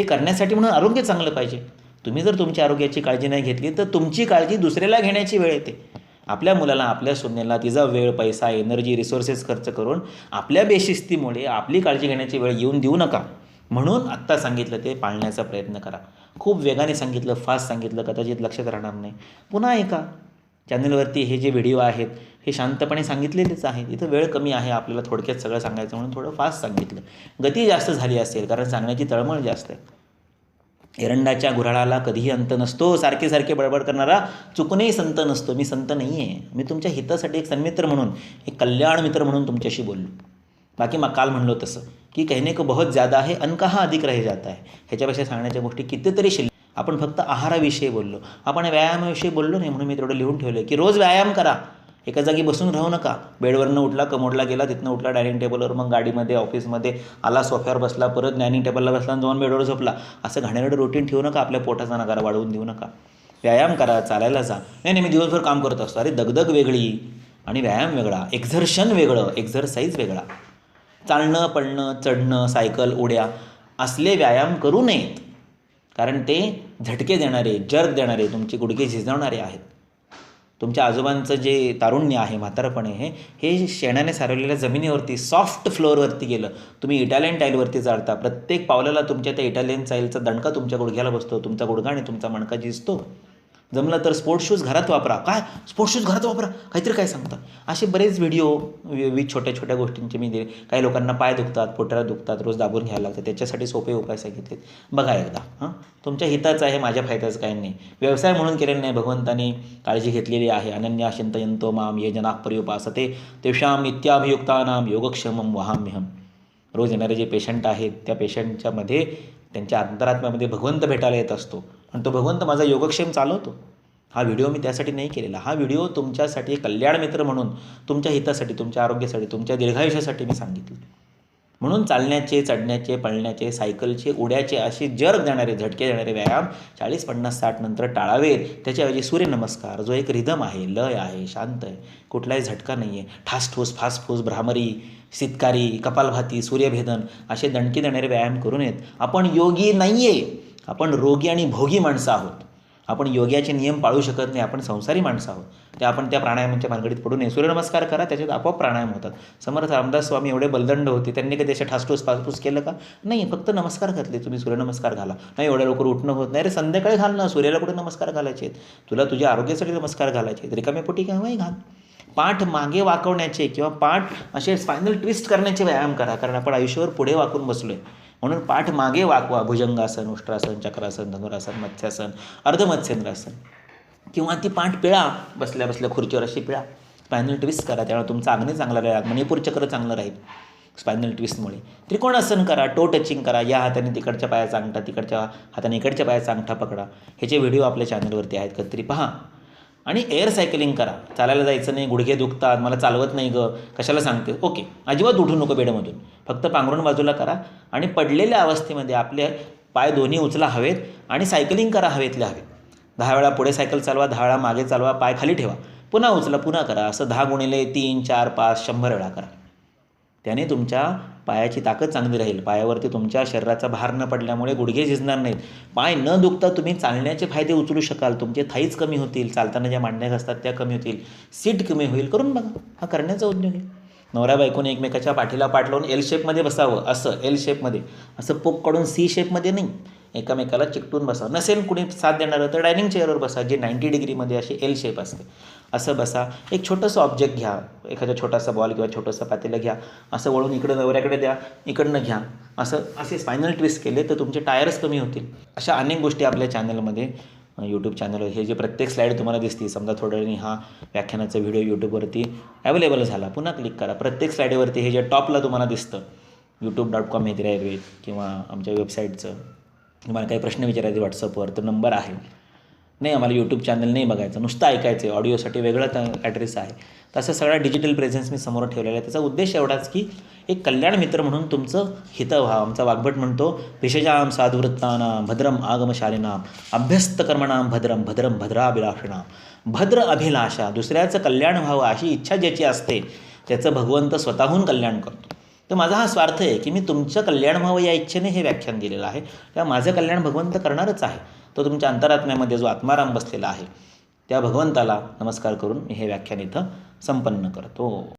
ते करण्यासाठी म्हणून आरोग्य चांगलं पाहिजे. तुम्ही जर तुमच्या आरोग्याची काळजी नाही घेतली तर तुमची काळजी दुसऱ्याला घेण्याची वेळ येते. आपल्या मुलाला आपल्या सुनेला तिचा वेळ पैसा एनर्जी रिसोर्सेस खर्च करून आपल्या बेशिस्तीमुळे आपली काळजी घेण्याची वेळ येऊन देऊ नका. म्हणून आत्ता सांगितलं ते पाळण्याचा प्रयत्न करा. खूप वेगाने सांगितलं फास्ट सांगितलं कदाचित लक्षात राहणार नाही. पुन्हा ऐका चॅनलवरती हे जे व्हिडिओ आहेत हे शांतपणे सांगितलेलेच आहे. इथं वेळ कमी आहे आपल्याला थोडक्यात सगळं सांगायचं म्हणून थोडं फास्ट सांगितलं. गती जास्त झाली असेल कारण सांगण्याची तळमळ जास्त आहे. एरंडाच्या गुऱ्हाळाला कधीही अंत नसतो सारखे सारखे बडबड करणारा चुकूनही संत नसतो. मी संत नाही आहे मी तुमच्या हितासाठी एक सन्मित्र म्हणून एक कल्याण मित्र म्हणून तुमच्याशी बोललो. बाकी मग काल म्हणलो तसं की कहने को बहुत ज़्यादा आहे अनकाहा अधिक रह जाता आहे ह्याच्यापेक्षा सांगण्याच्या गोष्टी कितीतरी शिल्लक आपण फक्त आहाराविषयी बोललो. आपण व्यायामाविषयी बोललो नाही म्हणून मी तेवढं लिहून ठेवलं की रोज व्यायाम करा. एका जागी बसून राहू नका. बेडवरनं उठला कमोडला गेला तिथनं उठला डायनिंग टेबलवर मग गाडीमध्ये ऑफिसमध्ये आला सोफ्यावर बसला परत डायनिंग टेबलला बसला आणि जाऊन बेडवर झोपला. असं घाणेरडं रुटीन ठेवू नका आपल्या पोटाचा नकारा वाढवून देऊ नका. व्यायाम करा चालायला जा. नाही नाही मी दिवसभर काम करत असतो. अरे दगदग वेगळी आणि व्यायाम वेगळा. एक्झर्शन वेगळं एक्झरसाईज वेगळा. चालणं पडणं चढणं सायकल उड्या असले व्यायाम करू नयेत. कारण ते झटके देणारे जर्क देणारे तुमचे गुडघे झिजवणारे आहेत. तुमच्या आजोबांचं जे तारुण्य आहे म्हातारपण आहे हे शेणाने सारवलेल्या जमिनीवरती सॉफ्ट फ्लोअरवरती गेलं. तुम्ही इटालियन टाईलवरती चालता प्रत्येक पावलाला तुमच्या त्या इटालियन टाईलचा दणका तुमच्या गुडघ्याला बसतो. तुमचा गुडघा आणि तुमचा मणका झिजतो. जमलं तर स्पोर्ट्स शूज घरात वापरा. काय? स्पोर्ट्स शूज घरात वापरा. काहीतरी काय सांगता? असे बरेच व्हिडिओ विविध छोट्या छोट्या गोष्टींचे मी दिले. काही लोकांना पाय दुखतात पोटाला दुखतात रोज दाबून घ्यायला लागतात. त्याच्यासाठी सोपे उपाय सांगितलेत. बघा एकदा हां? तुमच्या हिताचं आहे माझ्या फायद्याचं काही नाही. व्यवसाय म्हणून केलेलं नाही. भगवंताने काळजी घेतलेली आहे. अनन्या चिंतयंतो माम ये जनाक ते तेषां नित्याभियुक्तानाम योगक्षमम वहाम्यहम रोज येणारे जे पेशंट आहेत त्या पेशंटच्यामध्ये त्यांच्या अंतरात्म्यामध्ये भगवंत भेटायला येत असतो. आणि तो भगवंत माझा योगक्षेम चालवतो. हा व्हिडिओ मी त्यासाठी नाही केलेला. हा व्हिडिओ तुमच्यासाठी कल्याण मित्र म्हणून तुमच्या हितासाठी तुमच्या आरोग्यासाठी तुमच्या दीर्घायुष्यासाठी मी सांगितलं. म्हणून चालण्याचे चढण्याचे पळण्याचे सायकलचे उड्याचे असे जर्ग देणारे झटके देणारे व्यायाम चाळीस पन्नास साठ नंतर टाळावेत. त्याच्याऐवजी सूर्यनमस्कार जो एक रिदम आहे लय आहे शांत आहे. कुठलाही झटका नाही आहे. ठासठूस फासफूस भ्रामरी शितकारी कपालभाती सूर्यभेदन असे दणके देणारे व्यायाम करून येत. आपण योगी नाही आहे आपण रोगी आणि भोगी माणसं आहोत. आपण योग्याचे नियम पाळू शकत नाही आपण संसारी माणसं आहोत. ते आपण त्या प्राणायामाच्या भानगडीत पडू नये. सूर्यनमस्कार करा त्याच्यात आपोआप प्राणायाम होतात. समर्थ रामदास स्वामी एवढे बलदंड होते त्यांनी कधी अशा ठासठूस पासपूस केलं का? नाही फक्त नमस्कार घातले तुम्ही सूर्यनमस्कार घाला. नाही एवढ्या लवकर उठणं होत नाही. रे संध्याकाळी घाल ना सूर्याला कुठे नमस्कार घालायचे आहेत? तुला तुझ्या आरोग्यासाठी नमस्कार घालायचे आहेत. रिकाम्या पोटी केव्हाही घाल. पाठ मागे वाकवण्याचे किंवा पाठ असे स्पायनल ट्विस्ट करण्याचे व्यायाम करा. कारण आपण आयुष्यावर पुढे वाकून बसलो आहे म्हणून पाठ मागे वाकवा भुजंगासन उष्ट्रासन चक्रासन धनुरासन मत्स्यासन अर्धमत्स्येंद्रासन. किंवा ती पाठ पिळा बसल्या बसल्या खुर्चीवर अशी पिळा. स्पायनल ट्विस्ट करा त्यामुळे तुमचं अग्नी चांगलं राहील मणिपूर चक्र चांगलं राहील. स्पायनल ट्विस्टमुळे. त्रिकोणासन करा टो टचिंग करा या हाताने तिकडच्या पायाचा अंगठा तिकडच्या हाताने इकडच्या पायाचा अंगठा पकडा. ह्याचे व्हिडिओ आपल्या चॅनलवरती आहेत कधीतरी पहा. आणि एअर सायकलिंग करा. चालायला जायचं नाही गुडघे दुखतात मला चालवत नाही ग. कशाला सांगते? ओके अजिबात उठू नको बेडमधून. फक्त पांघरून बाजूला करा आणि पडलेल्या अवस्थेमध्ये आपले पाय दोन्ही उचला हवेत आणि सायकलिंग करा हवेतल्या हवेत. दहा वेळा पुढे सायकल चालवा दहा वेळा मागे चालवा पाय खाली ठेवा. पुन्हा उचला पुन्हा करा. असं दहा गुणिले तीन चार पाच शंभर वेळा करा. त्याने तुमच्या पायाची ताकद चांगली राहील. पायावरती तुमच्या शरीराचा भार न पडल्यामुळे गुडघे झिजणार नाहीत. पाय न दुखता तुम्ही चालण्याचे फायदे उचलू शकाल. तुमचे थाईच कमी होतील. चालताना ज्या मांडण्या असतात त्या कमी होतील. सीट कमी होईल. करून बघा. हा करण्याचा उद्योग आहे. नवरा बायकोने एकमेकाच्या पाठीला पाठ लावून एल शेपमध्ये बसावं. असं एल शेपमध्ये असं पोक काढून सी शेपमध्ये नाही. एकामेकाला चिकटून बसा. नसेल कुणी साथ देणारं तर डायनिंग चेअरवर बसा जे नाईंटी डिग्रीमध्ये अशी एल शेप असते. असं बसा. एक छोटंसं ऑब्जेक्ट घ्या. एखादा छोटासा बॉल किंवा छोटंसं पातेलं घ्या. असं वळून इकडं नवऱ्याकडे द्या इकडनं घ्या. असं असे स्पायनल ट्विस्ट केले तर तुमचे टायर्स कमी होतील. अशा अनेक गोष्टी आपल्या चॅनलमध्ये यूट्यूब चॅनल हे जे प्रत्येक स्लाईड तुम्हाला दिसते समजा थोड्या वेळाने हा व्याख्यानाचा व्हिडिओ यूट्यूबवरती अवेलेबल झाला. पुन्हा क्लिक करा. प्रत्येक स्लाईडवरती हे जे टॉपला तुम्हाला दिसतं यूट्यूब डॉट कॉम हे आयुर्वेद किंवा आमच्या वेबसाईटचं तुम्हाला काही प्रश्न विचारायचे व्हॉट्सअपवर तर नंबर आहे. नाही आम्हाला यूट्यूब चॅनल नाही बघायचं. नुसतं ऐकायचं आहे. ऑडिओसाठी वेगळा ॲड्रेस आहे. तसं सगळा डिजिटल प्रेझेन्स मी समोर ठेवलेला आहे. त्याचा उद्देश एवढाच की एक कल्याण मित्र म्हणून तुमचं हित व्हा आमचा वाग्भट म्हणतो विषजाम साधुवृत्तानाम भद्रम आगमशालिनाम अभ्यस्तकर्मणाम भद्रम भद्रम भद्राभिलाषणाम भद्र अभिलाषा दुसऱ्याचं कल्याण व्हावं अशी इच्छा ज्याची असते त्याचं भगवंत स्वतःहून कल्याण करतो. तर माझा हा स्वार्थ आहे की मी तुमचं कल्याण व्हावं या इच्छेने हे व्याख्यान दिलेलं आहे. त्या माझं कल्याण भगवंत करणारच आहे. तो तुमच्या अंतरात्म्यामध्ये जो आत्माराम बसलेला आहे त्या भगवंताला नमस्कार करून मी हे व्याख्यान इथं संपन्न करतो.